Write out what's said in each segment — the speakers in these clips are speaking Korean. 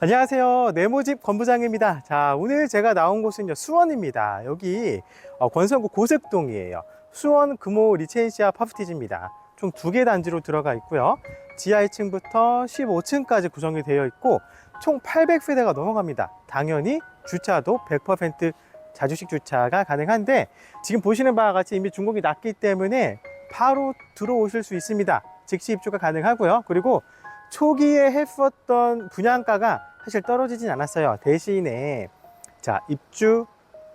안녕하세요. 네모집 건부장입니다. 자, 오늘 제가 나온 곳은요, 수원입니다. 여기 어, 권성구 고색동이에요. 수원 금호 리첸시아 파프티지입니다. 총 두 개 단지로 들어가 있고요. 지하 2층부터 15층까지 구성이 되어 있고, 총 800세대가 넘어갑니다. 당연히 주차도 100% 자주식 주차가 가능한데, 지금 보시는 바와 같이 이미 준공이 났기 때문에 바로 들어오실 수 있습니다. 즉시 입주가 가능하고요. 그리고 초기에 했었던 분양가가 사실 떨어지진 않았어요. 대신에 자 입주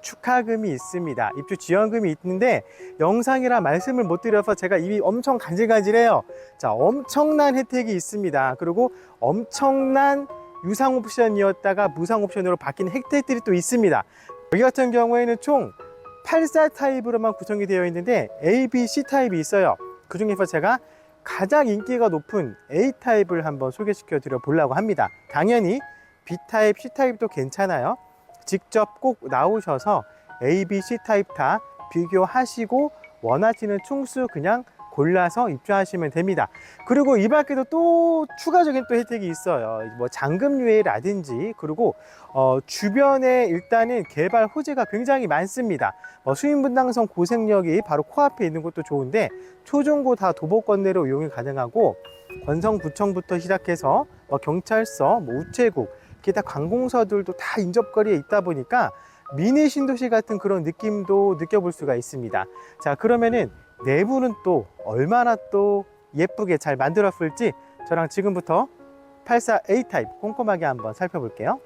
축하금이 있습니다. 입주 지원금이 있는데 영상이라 말씀을 못 드려서 제가 입이 엄청 간질간질해요. 자 엄청난 혜택이 있습니다. 그리고 엄청난 유상 옵션이었다가 무상 옵션으로 바뀐 혜택들이 또 있습니다. 여기 같은 경우에는 총 84 타입으로만 구성이 되어 있는데 A, B, C 타입이 있어요. 그 중에서 제가 가장 인기가 높은 A 타입을 한번 소개시켜 드려 보려고 합니다. 당연히 B 타입, C 타입도 괜찮아요. 직접 꼭 나오셔서 A, B, C 타입 다 비교하시고 원하시는 충수 그냥 골라서 입주하시면 됩니다. 그리고 이 밖에도 또 추가적인 또 혜택이 있어요. 뭐 잔금 유예라든지 그리고 어, 주변에 일단은 개발 호재가 굉장히 많습니다. 뭐 수인분당선 고생역이 바로 코앞에 있는 것도 좋은데 초중고 다 도보권 내로 이용이 가능하고 권성구청부터 시작해서 뭐 경찰서, 뭐 우체국, 기타 관공서들도 다 인접거리에 있다 보니까 미니 신도시 같은 그런 느낌도 느껴볼 수가 있습니다. 자 그러면은 내부는 또 얼마나 또 예쁘게 잘 만들었을지 저랑 지금부터 84A 타입 꼼꼼하게 한번 살펴볼게요.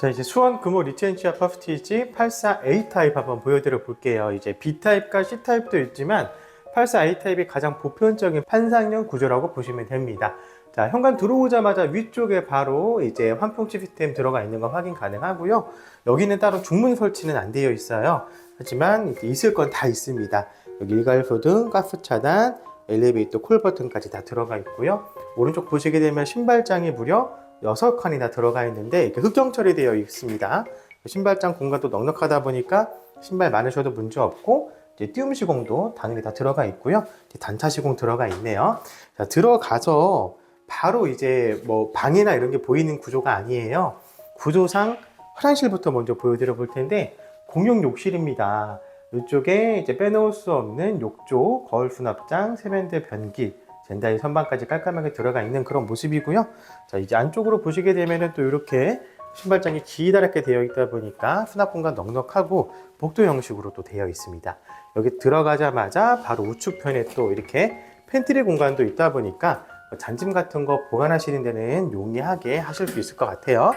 자 이제 수원 금호 리첸시아 퍼프티지 84A 타입 한번 보여드려 볼게요. 이제 B 타입과 C 타입도 있지만 84A 타입이 가장 보편적인 판상형 구조라고 보시면 됩니다. 자 현관 들어오자마자 위쪽에 바로 이제 환풍 시스템 들어가 있는 거 확인 가능하고요. 여기는 따로 중문 설치는 안 되어 있어요. 하지만 있을 건 다 있습니다. 여기 일괄소등, 가스 차단, 엘리베이터 콜 버튼까지 다 들어가 있고요. 오른쪽 보시게 되면 신발장이 무려 6칸이나 들어가 있는데 이렇게 흑경 처리되어 있습니다. 신발장 공간도 넉넉하다 보니까 신발 많으셔도 문제 없고 띄움 시공도 당연히 다 들어가 있고요. 단차 시공 들어가 있네요. 자, 들어가서 바로 이제 뭐 방이나 이런 게 보이는 구조가 아니에요. 구조상 화장실부터 먼저 보여드려 볼 텐데 공용 욕실입니다. 이쪽에 이제 빼놓을 수 없는 욕조, 거울 수납장, 세면대 변기, 젠다이 선반까지 깔끔하게 들어가 있는 그런 모습이고요. 자, 이제 안쪽으로 보시게 되면은 또 이렇게 신발장이 기다랗게 되어 있다 보니까 수납 공간 넉넉하고 복도 형식으로 또 되어 있습니다. 여기 들어가자마자 바로 우측편에 또 이렇게 팬트리 공간도 있다 보니까 뭐 잔짐 같은 거 보관하시는 데는 용이하게 하실 수 있을 것 같아요.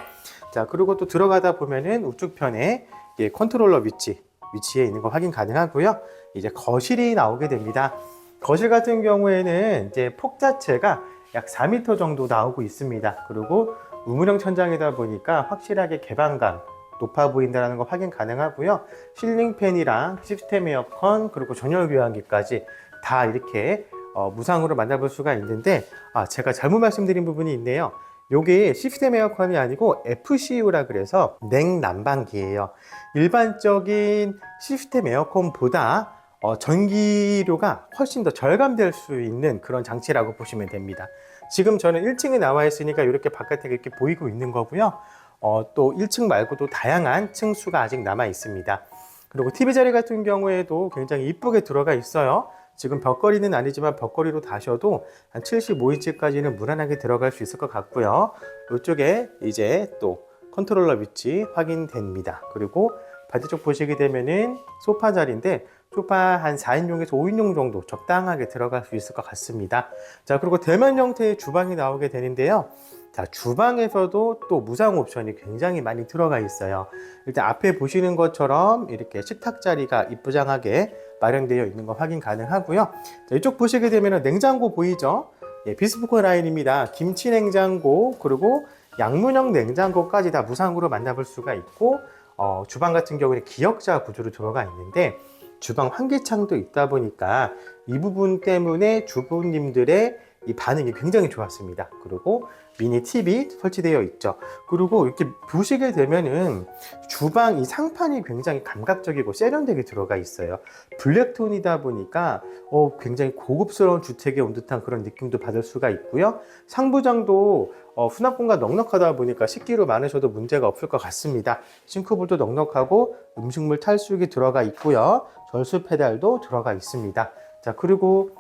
자, 그리고 또 들어가다 보면은 우측편에 이게 컨트롤러 위치, 위치에 있는 거 확인 가능하고요. 이제 거실이 나오게 됩니다. 거실 같은 경우에는 이제 폭 자체가 약 4m 정도 나오고 있습니다. 그리고 우물형 천장이다 보니까 확실하게 개방감 높아 보인다는 거 확인 가능하고요. 실링팬이랑 시스템 에어컨 그리고 전열 교환기까지 다 이렇게 어, 무상으로 만나볼 수가 있는데 아, 제가 잘못 말씀드린 부분이 있네요. 요게 시스템 에어컨이 아니고 FCU라 그래서 냉난방기예요. 일반적인 시스템 에어컨보다 어, 전기료가 훨씬 더 절감될 수 있는 그런 장치라고 보시면 됩니다. 지금 저는 1층에 나와 있으니까 이렇게 바깥에 이렇게 보이고 있는 거고요. 어, 또 1층 말고도 다양한 층수가 아직 남아 있습니다. 그리고 TV 자리 같은 경우에도 굉장히 이쁘게 들어가 있어요. 지금 벽걸이는 아니지만 벽걸이로 다셔도 한 75인치까지는 무난하게 들어갈 수 있을 것 같고요. 이쪽에 이제 또 컨트롤러 위치 확인됩니다. 그리고 반대쪽 보시게 되면은 소파 자리인데 소파 한 4인용에서 5인용 정도 적당하게 들어갈 수 있을 것 같습니다. 자, 그리고 대면 형태의 주방이 나오게 되는데요. 자, 주방에서도 또 무상 옵션이 굉장히 많이 들어가 있어요. 일단 앞에 보시는 것처럼 이렇게 식탁 자리가 이쁘장하게 마련되어 있는 거 확인 가능하고요. 자, 이쪽 보시게 되면 냉장고 보이죠? 예, 비스포크 라인입니다. 김치 냉장고 그리고 양문형 냉장고까지 다 무상으로 만나볼 수가 있고 어, 주방 같은 경우는 기역자 구조로 들어가 있는데 주방 환기창도 있다 보니까 이 부분 때문에 주부님들의 이 반응이 굉장히 좋았습니다. 그리고 미니 TV 설치되어 있죠. 그리고 이렇게 보시게 되면은 주방 이 상판이 굉장히 감각적이고 세련되게 들어가 있어요. 블랙톤이다 보니까 어, 굉장히 고급스러운 주택에 온 듯한 그런 느낌도 받을 수가 있고요. 상부장도 어, 수납 공간 넉넉하다 보니까 식기로 많으셔도 문제가 없을 것 같습니다. 싱크볼도 넉넉하고 음식물 탈수기 들어가 있고요. 절수 페달도 들어가 있습니다. 자 그리고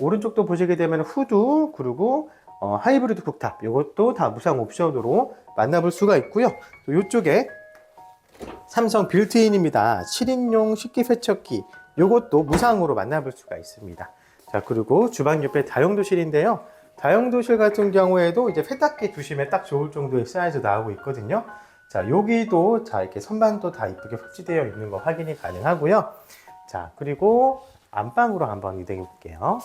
오른쪽도 보시게 되면 후드 그리고 어, 하이브리드 쿡탑 이것도 다 무상 옵션으로 만나볼 수가 있고요. 또 이쪽에 삼성 빌트인입니다. 7인용 식기 세척기 이것도 무상으로 만나볼 수가 있습니다. 자 그리고 주방 옆에 다용도실인데요. 다용도실 같은 경우에도 이제 세탁기 두시면 딱 좋을 정도의 사이즈 나오고 있거든요. 자 여기도 자 이렇게 선반도 다 이쁘게 설치되어 있는 거 확인이 가능하고요. 자 그리고 안방으로 한번 이동해 볼게요.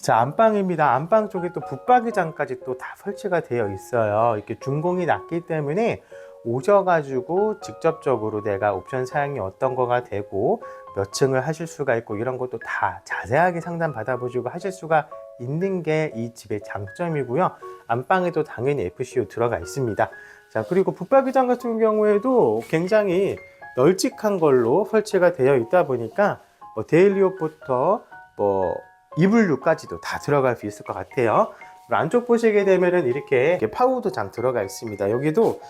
자 안방입니다. 안방 쪽에 또 붙박이장까지 또 다 설치가 되어 있어요. 이렇게 준공이 낮기 때문에 오셔가지고 직접적으로 내가 옵션 사양이 어떤 거가 되고 몇 층을 하실 수가 있고 이런 것도 다 자세하게 상담 받아보시고 하실 수가 있는 게 이 집의 장점이고요. 안방에도 당연히 FCU 들어가 있습니다. 자 그리고 붙박이장 같은 경우에도 굉장히 널찍한 걸로 설치가 되어 있다 보니까 뭐 데일리옷부터 뭐 이불류까지도 다 들어갈 수 있을 것 같아요. 안쪽 보시게 되면은 이렇게, 이렇게 파우더 장 들어가 있습니다. 여기도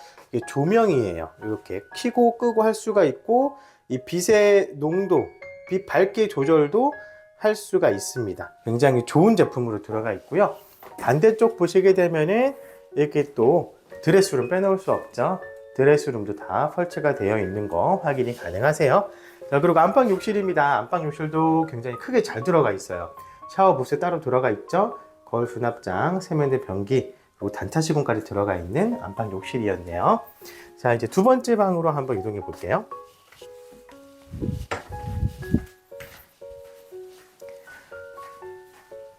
조명이에요. 이렇게 켜고 끄고 할 수가 있고 이 빛의 농도, 빛 밝기 조절도 할 수가 있습니다. 굉장히 좋은 제품으로 들어가 있고요. 반대쪽 보시게 되면은 이렇게 또 드레스룸 빼놓을 수 없죠. 드레스룸도 다 설치가 되어 있는 거 확인이 가능하세요. 자, 그리고 안방 욕실입니다. 안방 욕실도 굉장히 크게 잘 들어가 있어요. 샤워 부스 따로 들어가 있죠. 거울 수납장, 세면대 변기, 그리고 단차 시공까지 들어가 있는 안방 욕실이었네요. 자, 이제 두 번째 방으로 한번 이동해 볼게요.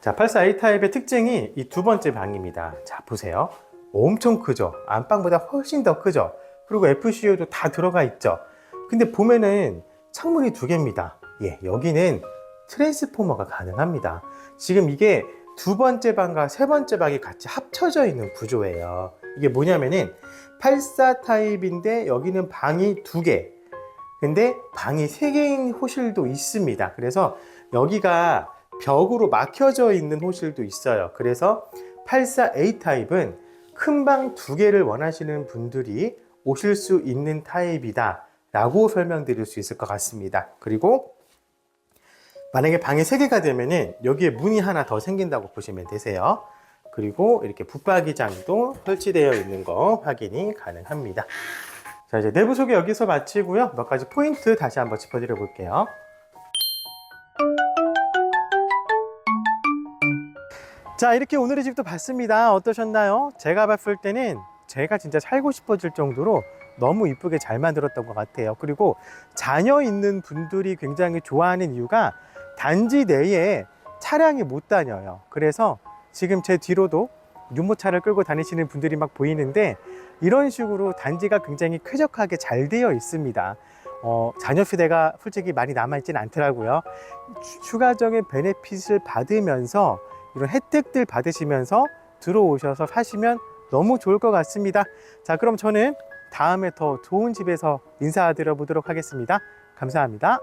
자, 84A 타입의 특징이 이 두 번째 방입니다. 자, 보세요. 엄청 크죠? 안방보다 훨씬 더 크죠? 그리고 FCU도 다 들어가 있죠? 근데 보면은 창문이 두 개입니다. 예, 여기는 트랜스포머가 가능합니다. 지금 이게 두 번째 방과 세 번째 방이 같이 합쳐져 있는 구조예요. 이게 뭐냐면은 84 타입인데 여기는 방이 두 개. 근데 방이 세 개인 호실도 있습니다. 그래서 여기가 벽으로 막혀져 있는 호실도 있어요. 그래서 84A 타입은 큰 방 두 개를 원하시는 분들이 오실 수 있는 타입이다. 라고 설명드릴 수 있을 것 같습니다. 그리고 만약에 방이 세개가 되면은 여기에 문이 하나 더 생긴다고 보시면 되세요. 그리고 이렇게 붙박이장도 설치되어 있는 거 확인이 가능합니다. 자, 이제 내부 소개 여기서 마치고요. 몇 가지 포인트 다시 한번 짚어드려 볼게요. 자, 이렇게 오늘의 집도 봤습니다. 어떠셨나요? 제가 봤을 때는 제가 진짜 살고 싶어질 정도로 너무 이쁘게 잘 만들었던 것 같아요. 그리고 자녀 있는 분들이 굉장히 좋아하는 이유가 단지 내에 차량이 못 다녀요. 그래서 지금 제 뒤로도 유모차를 끌고 다니시는 분들이 막 보이는데 이런 식으로 단지가 굉장히 쾌적하게 잘 되어 있습니다. 어, 자녀 세대가 솔직히 많이 남아있지는 않더라고요. 추- 추가적인 베네핏을 받으면서 이런 혜택들 받으시면서 들어오셔서 사시면 너무 좋을 것 같습니다. 자, 그럼 저는 다음에 더 좋은 집에서 인사드려 보도록 하겠습니다. 감사합니다.